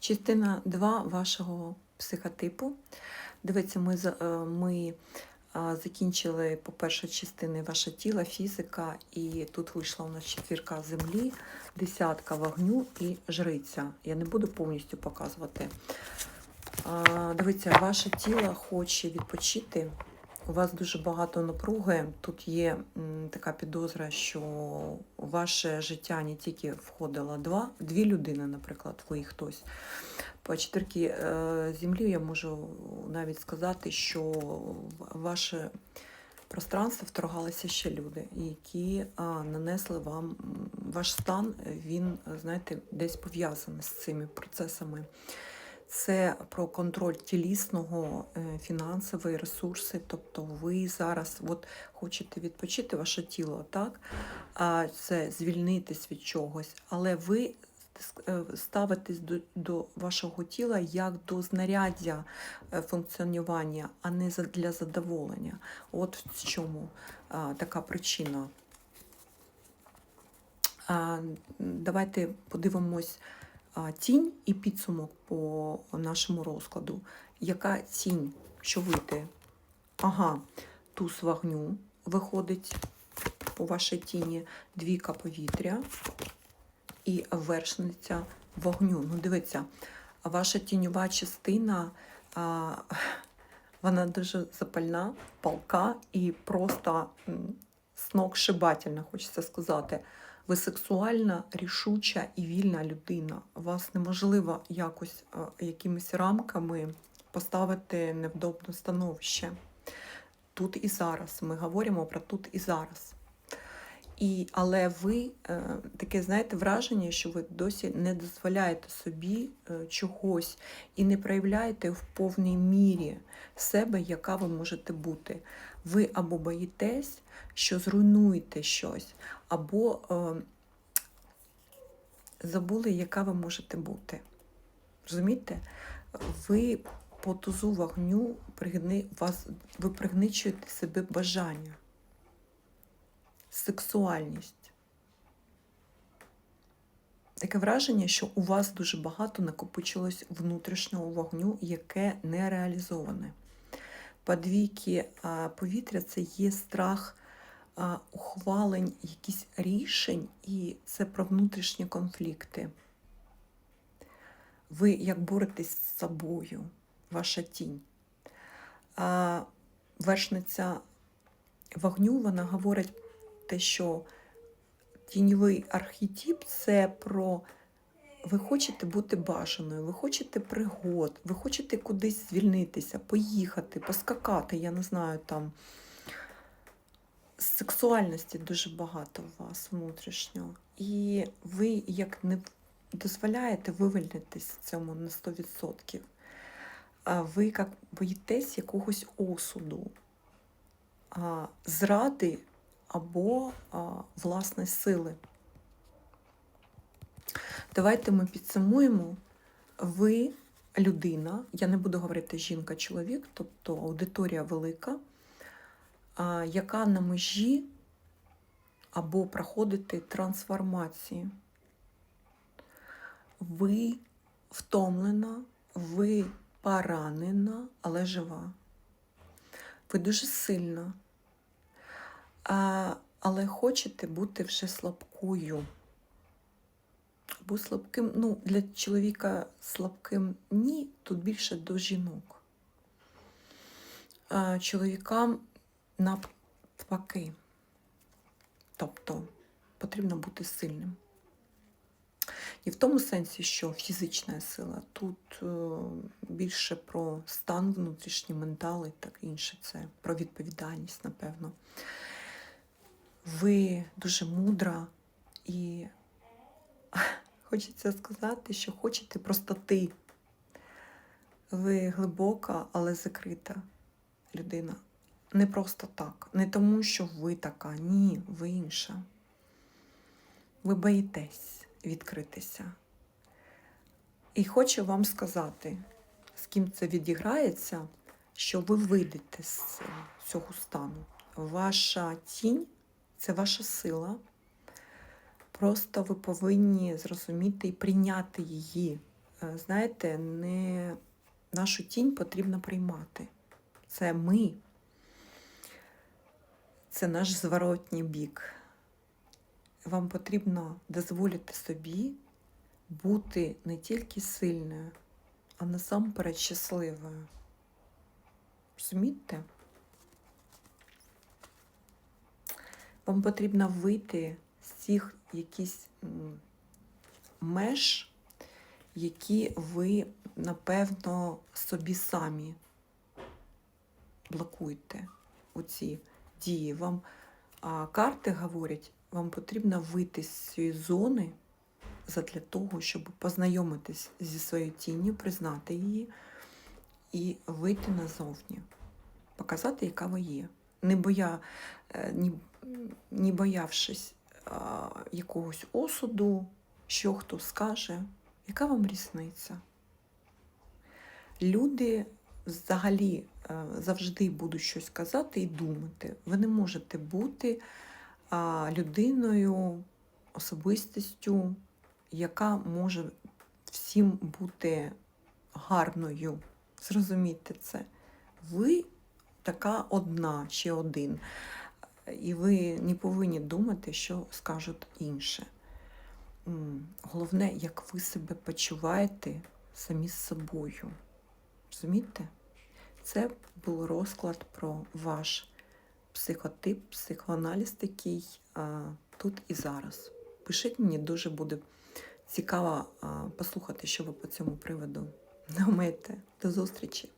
Частина 2 вашого психотипу. Дивіться, ми, е, ми закінчили, по-перше, частини ваше тіло, фізика, і тут вийшла у нас четвірка землі, десятка вогню і жриця. Я не буду повністю показувати. А, Дивіться, ваше тіло хоче відпочити. У вас дуже багато напруги. Тут є така підозра, що у ваше життя не тільки входило два, дві людини, наприклад, ви хтось. По четвірки е, землі я можу навіть сказати, що ваше пространство вторгалися ще люди, які нанесли вам ваш стан, він, знаєте, десь пов'язаний з цими процесами. Це про контроль тілісного, е, фінансові ресурси. Тобто ви зараз от хочете відпочити ваше тіло, так? Це звільнитись від чогось, але ви е, ставитесь до, до вашого тіла як до знаряддя е, функціонування, а не для задоволення. От в чому а, така причина. А, давайте подивимось тінь і підсумок по нашому розкладу. Яка тінь, що вийде? Ага, туз вогню виходить у вашій тіні, двійка повітря і вершниця вогню. Ну, дивіться, ваша тіньова частина, а, вона дуже запальна, палка і просто сногсшибательна, хочеться сказати. Ви сексуальна, рішуча і вільна людина. Вас неможливо якось е, якимись рамками поставити невдобне становище. Тут і зараз. Ми говоримо про тут і зараз. І, але ви е, таке, знаєте, враження, що ви досі не дозволяєте собі е, чогось і не проявляєте в повній мірі себе, яка ви можете бути. Ви або боїтесь, що зруйнуєте щось, або е, забули, яка ви можете бути. Розумієте? Ви по тузу вогню пригни, вас, ви пригничуєте себе бажання, сексуальність. Таке враження, що у вас дуже багато накопичилось внутрішнього вогню, яке не реалізоване. По двійки а, повітря це є страх ухвалень якісь рішень, і це про внутрішні конфлікти. Ви як боретесь з собою, ваша тінь. Вершниця вогню вона говорить те, що тіньовий архетип це про ви хочете бути бажаною, ви хочете пригод, ви хочете кудись звільнитися, поїхати, поскакати, я не знаю там. Сексуальності дуже багато у вас внутрішнього. І ви як не дозволяєте вивільнитись цьому на 100%. А ви як боїтесь якогось осуду, зради або а, власної сили. Давайте ми підсумуємо. Ви людина, я не буду говорити жінка-чоловік, тобто аудиторія велика, яка на межі або проходити трансформації. Ви втомлена, ви поранена, але жива. Ви дуже сильна, але хочете бути вже слабкою. Або слабким, ну, для чоловіка слабким ні, тут більше до жінок. А, чоловікам навпаки. Тобто потрібно бути сильним. І в тому сенсі, що фізична сила тут е, більше про стан внутрішній, ментал і так інше. Це про відповідальність, напевно. Ви дуже мудра і хочеться сказати, що хочете простоти. Ви глибока, але закрита людина. Не просто так. Не тому, що ви така. Ні, ви інша. Ви боїтесь відкритися. І хочу вам сказати, з ким це відіграється, що ви вийдете з цього стану. Ваша тінь це ваша сила. Просто ви повинні зрозуміти і прийняти її е, знаєте, не нашу тінь потрібно приймати. Це ми, це наш зворотній бік. Вам потрібно дозволити собі бути не тільки сильною, а насамперед щасливою. Розумієте? Вам потрібно вийти цих якісь меж, які ви, напевно, собі самі блокуєте у ці дії. Вам а, карти говорять, вам потрібно вийти з цієї зони задля того, щоб познайомитись зі своєю тінню, признати її і вийти назовні, показати, яка ви є. Не, боя, е, не боявшись якогось осуду, що хто скаже, яка вам різниця? Люди взагалі е, завжди будуть щось казати і думати. Ви не можете бути людиною, особистістю, яка може всім бути гарною. Зрозумійте це. Ви така одна чи один. І ви не повинні думати, що скажуть інше. Головне, як ви себе почуваєте самі з собою. Розумієте? Це був розклад про ваш психотип, психоаналіз такий а, тут і зараз. Пишіть мені, дуже буде цікаво а, послухати, що ви по цьому приводу думаєте. До зустрічі!